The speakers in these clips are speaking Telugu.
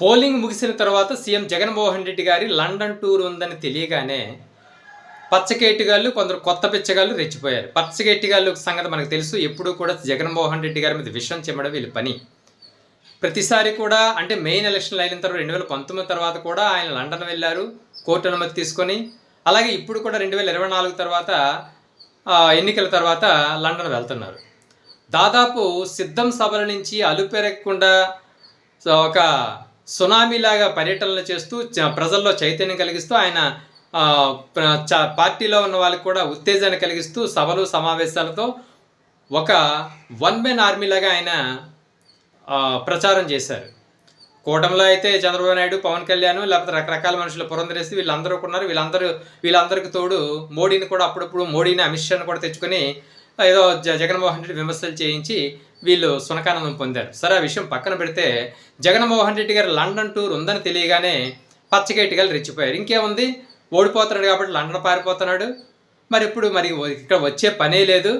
పోలింగ్ ముగిసిన తర్వాత సీఎం జగన్మోహన్ రెడ్డి గారి లండన్ టూర్ ఉందని తెలియగానే పచ్చకేటిగాళ్ళు కొందరు కొత్త పిచ్చగాళ్ళు రెచ్చిపోయారు. పచ్చకేటిగాళ్ళు సంగతి మనకు తెలుసు. ఎప్పుడూ కూడా జగన్మోహన్ రెడ్డి గారి మీద విషయం చెమ్మడం వీళ్ళ పని. ప్రతిసారి కూడా అంటే మెయిన్ ఎలక్షన్లు అయిన తర్వాత రెండు వేల పంతొమ్మిది తర్వాత కూడా ఆయన లండన్ వెళ్ళారు కోర్టు అనుమతి తీసుకొని. అలాగే ఇప్పుడు కూడా రెండు వేల ఇరవై నాలుగు తర్వాత ఎన్నికల తర్వాత లండన్ వెళ్తున్నారు. దాదాపు సిద్ధం సభల నుంచి అలుపెరగకుండా ఒక సునామీలాగా పర్యటనలు చేస్తూ ప్రజల్లో చైతన్యం కలిగిస్తూ ఆయన చ- పార్టీలో ఉన్న వాళ్ళకి కూడా ఉత్తేజాన్ని కలిగిస్తూ సభలు సమావేశాలతో ఒక వన్ మెన్ ఆర్మీలాగా ఆయన ప్రచారం చేశారు. కూటమిలో అయితే చంద్రబాబు నాయుడు పవన్ కళ్యాణ్ లేకపోతే రకరకాల మనుషులు పురంధరేసి వీళ్ళందరూ ఉన్నారు. వీళ్ళందరూ వీళ్ళందరికీ తోడు మోడీని కూడా అప్పుడప్పుడు మోడీని అమిత్ షాను కూడా తెచ్చుకొని ఏదో జ- జగన్మోహన్ రెడ్డి విమర్శలు చేయించి వీళ్ళు సునకానందం పొందారు. సరే ఆ విషయం పక్కన పెడితే జగన్మోహన్ రెడ్డి గారు లండన్ టూర్ ఉందని తెలియగానే పచ్చగేటిగా రెచ్చిపోయారు. ఇంకేముంది? ఓడిపోతున్నాడు కాబట్టి లండన్ పారిపోతున్నాడు. మరి ఇప్పుడు మరి ఇక్కడ వచ్చే పనే లేదు.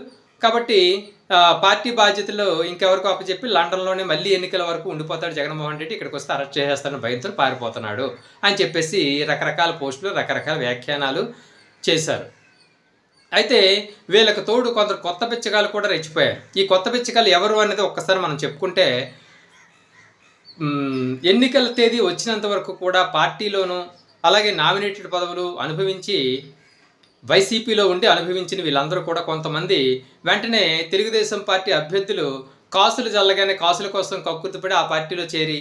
కాబట్టి పార్టీ బాధ్యతలు ఇంకెవరికో అప్పచెప్పి లండన్లోనే మళ్ళీ ఎన్నికల వరకు ఉండిపోతాడు జగన్మోహన్ రెడ్డి. ఇక్కడికి వస్తే అరెస్ట్ చేసేస్తాడని భయంతో పారిపోతున్నాడు అని చెప్పేసి రకరకాల పోస్టులు రకరకాల వ్యాఖ్యానాలు చేశారు. అయితే వీళ్ళకి తోడు కొందరు కొత్త బిచ్చగాలు కూడా రెచ్చిపోయారు. ఈ కొత్త బిచ్చగాలు ఎవరు అనేది ఒక్కసారి మనం చెప్పుకుంటే ఎన్నికల తేదీ వచ్చినంత వరకు కూడా పార్టీలోనూ అలాగే నామినేటెడ్ పదవులు అనుభవించి వైసీపీలో ఉండి అనుభవించిన వీళ్ళందరూ కూడా కొంతమంది వెంటనే తెలుగుదేశం పార్టీ అభ్యర్థులు కాసులు జల్లగానే కాసుల కోసం కక్కుర్తిపడి ఆ పార్టీలో చేరి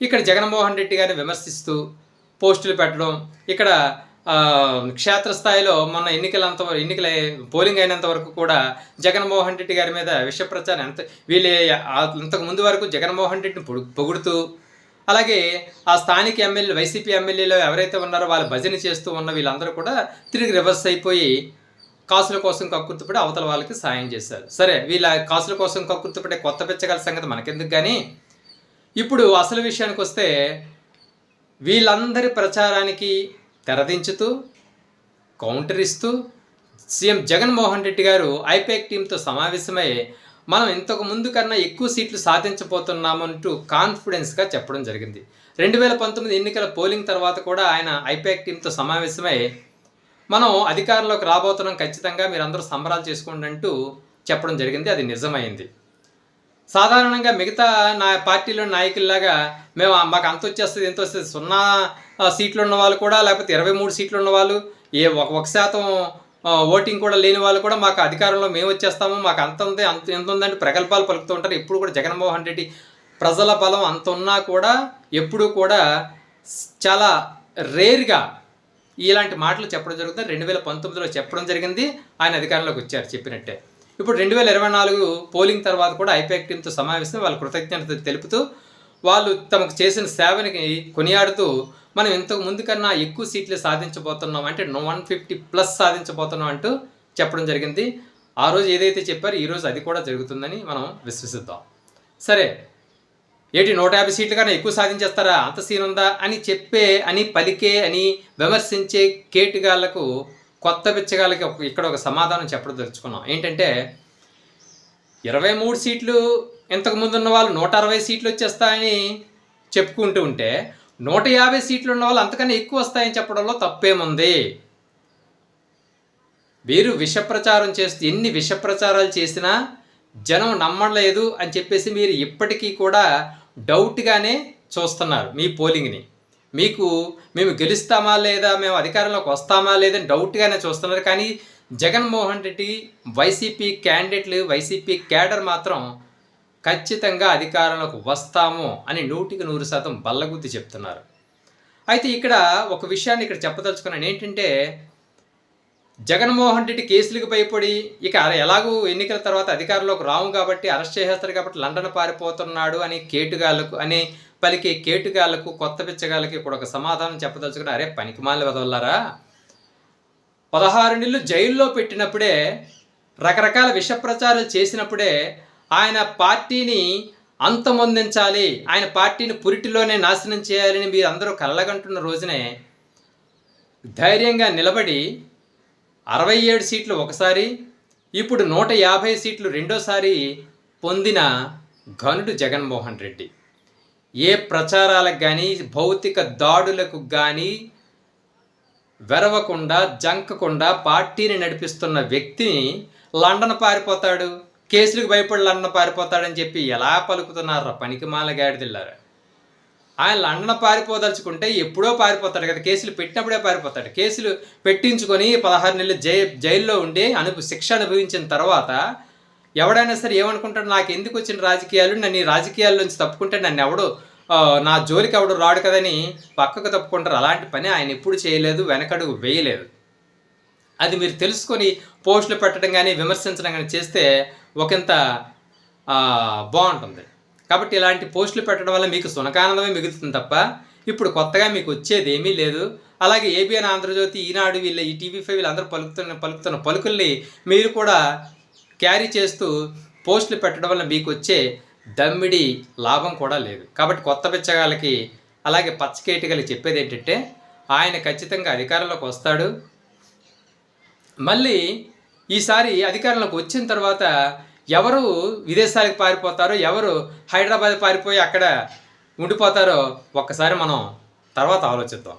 ఇక్కడ జగన్మోహన్ రెడ్డి గారిని విమర్శిస్తూ పోస్టులు పెట్టడం ఇక్కడ క్షేత్రస్థాయిలో మొన్న ఎన్నికలంత ఎన్నికల పోలింగ్ అయినంత వరకు కూడా జగన్మోహన్ రెడ్డి గారి మీద విష ప్రచారం ఎంత వీళ్ళే అంతకు ముందు వరకు జగన్మోహన్ రెడ్డిని పొగుడుతూ అలాగే ఆ స్థానిక ఎమ్మెల్యే వైసీపీ ఎమ్మెల్యేలో ఎవరైతే ఉన్నారో వాళ్ళు భజన చేస్తూ ఉన్న వీళ్ళందరూ కూడా తిరిగి రివర్స్ అయిపోయి కాసుల కోసం కక్కుర్తిపడి అవతల వాళ్ళకి సాయం చేశారు. సరే వీళ్ళ కాసుల కోసం కక్కుర్తిపడే కొత్త పిచ్చగల సంగతి మనకెందుకు కానీ ఇప్పుడు అసలు విషయానికి వస్తే వీళ్ళందరి ప్రచారానికి తెరదించుతూ కౌంటర్ ఇస్తూ సీఎం జగన్మోహన్ రెడ్డి గారు ఐపాక్ టీంతో సమావేశమై మనం ఇంతకు ముందు కన్నా ఎక్కువ సీట్లు సాధించబోతున్నామంటూ కాన్ఫిడెన్స్గా చెప్పడం జరిగింది. రెండు వేల పంతొమ్మిది ఎన్నికల పోలింగ్ తర్వాత కూడా ఆయన ఐపాక్ టీంతో సమావేశమై మనం అధికారంలోకి రాబోతున్నాం ఖచ్చితంగా మీరందరూ సంబరాలు చేసుకోండి అంటూ చెప్పడం జరిగింది. అది నిజమైంది. సాధారణంగా మిగతా నా పార్టీలో నాయకుల్లాగా మేము మాకు అంత వచ్చేస్తుంది ఎంత వస్తుంది? సున్నా సీట్లు ఉన్న వాళ్ళు కూడా లేకపోతే ఇరవై మూడు సీట్లు ఉన్న వాళ్ళు ఏ ఒక శాతం ఓటింగ్ కూడా లేని వాళ్ళు కూడా మాకు అధికారంలో మేము వచ్చేస్తాము. మాకు అంత ఉంది అంత ఎంత ఉందంటే ప్రగల్భాలు పలుకుతూ ఉంటారు. ఎప్పుడు కూడా జగన్మోహన్ రెడ్డి ప్రజల బలం అంత ఉన్నా కూడా ఎప్పుడూ కూడా చాలా రేర్గా ఇలాంటి మాటలు చెప్పడం జరుగుతుంది. రెండు వేల పంతొమ్మిదిలో చెప్పడం జరిగింది. ఆయన అధికారంలోకి వచ్చారు చెప్పినట్టే. ఇప్పుడు రెండు వేల ఇరవై నాలుగు పోలింగ్ తర్వాత కూడా ఐపాక్ టీంతో సమావేశం వాళ్ళ కృతజ్ఞత తెలుపుతూ వాళ్ళు తమకు చేసిన సేవనికి కొనియాడుతూ మనం ఇంతకు ముందు కన్నా ఎక్కువ సీట్లు సాధించబోతున్నాం అంటే వన్ ఫిఫ్టీ ప్లస్ సాధించబోతున్నాం అంటూ చెప్పడం జరిగింది. ఆ రోజు ఏదైతే చెప్పారో ఈరోజు అది కూడా జరుగుతుందని మనం విశ్వసిద్దాం. సరే ఏంటి నూట యాభై సీట్లు కన్నా ఎక్కువ సాధించేస్తారా? అంత సీన్ ఉందా? అని చెప్పే అని పలికే అని విమర్శించే కేటుగాళ్ళకు కొత్త బిచ్చగాళ్ళకి ఒక ఇక్కడ ఒక సమాధానం చెప్పడం తెలుసుకున్నాం ఏంటంటే ఇరవై మూడు సీట్లు ఇంతకు ఉన్న వాళ్ళు నూట అరవై సీట్లు వచ్చేస్తాయని చెప్పుకుంటూ ఉంటే నూట యాభై సీట్లు ఉన్న వాళ్ళు అంతకన్నా ఎక్కువ వస్తాయని చెప్పడంలో తప్పేముంది? వీరు విషప్రచారం చేస్తూ ఎన్ని విషప్రచారాలు చేసినా జనం నమ్మలేదు అని చెప్పేసి మీరు ఇప్పటికీ కూడా డౌట్గానే చూస్తున్నారు మీ పోలింగ్ని. మీకు మేము గెలుస్తామా లేదా మేము అధికారంలోకి వస్తామా లేదని డౌట్గానే చూస్తున్నారు. కానీ జగన్మోహన్ రెడ్డి వైసీపీ క్యాండిడేట్లు వైసీపీ క్యాడర్ మాత్రం ఖచ్చితంగా అధికారంలోకి వస్తాము అని నూటికి నూరు శాతం బల్లగుద్ది చెప్తున్నారు. అయితే ఇక్కడ ఒక విషయాన్ని ఇక్కడ చెప్పదలుచుకున్నాను. ఏంటంటే జగన్మోహన్ రెడ్డి కేసులకు భయపడి ఇక ఎలాగూ ఎన్నికల తర్వాత అధికారంలోకి రాము కాబట్టి అరెస్ట్ చేసేస్తారు కాబట్టి లండన్ పారిపోతున్నాడు అని కేటుగాళ్ళకు అని పలికే కేటుగాళ్ళకు కొత్త పిచ్చగాళ్ళకి కూడా ఒక సమాధానం చెప్పదలుచుకుని అరే పనికిమాలి వదలరా పదహారు నెలలు జైల్లో పెట్టినప్పుడే రకరకాల విష ప్రచారాలు చేసినప్పుడే ఆయన పార్టీని అంతమొందించాలి ఆయన పార్టీని పురిటిలోనే నాశనం చేయాలని మీరు అందరూ కళ్ళగంటున్న రోజునే ధైర్యంగా నిలబడి అరవై ఏడు సీట్లు ఒకసారి ఇప్పుడు నూట యాభై సీట్లు రెండోసారి పొందిన ఘనుడు జగన్మోహన్ రెడ్డి. ఏ ప్రచారాలకు కానీ భౌతిక దాడులకు కానీ వెరవకుండా జంకకుండా పార్టీని నడిపిస్తున్న వ్యక్తిని లండన్ పారిపోతాడు కేసులకు భయపడి లండన్ పారిపోతాడని చెప్పి ఎలా పలుకుతున్నారా పనికి మాల గాడిదిల్లారా ఆయన లండన్ పారిపోదలుచుకుంటే ఎప్పుడో పారిపోతాడు కదా. కేసులు పెట్టినప్పుడే పారిపోతాడు. కేసులు పెట్టించుకొని పదహారు నెలలు జై జైల్లో ఉండి అనుభ శిక్ష అనుభవించిన తర్వాత ఎవడైనా సరే ఏమనుకుంటాడు? నాకు ఎందుకు వచ్చిన రాజకీయాలు? నన్ను ఈ రాజకీయాల నుంచి తప్పుకుంటే నన్ను ఎవడు నా జోలికి ఎవడు రాడు కదని పక్కకు తప్పుకుంటారు. అలాంటి పని ఆయన ఎప్పుడు చేయలేదు వెనకడుగు వేయలేదు. అది మీరు తెలుసుకొని పోస్టులు పెట్టడం కానీ విమర్శించడం కానీ చేస్తే ఒకంత బాగుంటుంది. కాబట్టి ఇలాంటి పోస్టులు పెట్టడం వల్ల మీకు సునకానందమే మిగులుతుంది తప్ప ఇప్పుడు కొత్తగా మీకు వచ్చేది ఏమీ లేదు. అలాగే ఏబిఎన్ ఆంధ్రజ్యోతి ఈనాడు వీళ్ళ ఈ టీవీ ఫైవ్ వీళ్ళందరూ పలుకుతున్న పలుకుతున్న పలుకుల్ని మీరు కూడా క్యారీ చేస్తూ పోస్టులు పెట్టడం వల్ల మీకు వచ్చే దమ్మిడి లాభం కూడా లేదు. కాబట్టి కొత్త బిచ్చగాళ్ళకి అలాగే పచ్చకేటిగలకి చెప్పేది ఏంటంటే ఆయన ఖచ్చితంగా అధికారంలోకి వస్తాడు. మళ్ళీ ఈసారి అధికారంలోకి వచ్చిన తర్వాత ఎవరు విదేశాలకు పారిపోతారో ఎవరు హైదరాబాద్ పారిపోయి అక్కడ ఉండిపోతారో ఒక్కసారి మనం తర్వాత ఆలోచిద్దాం.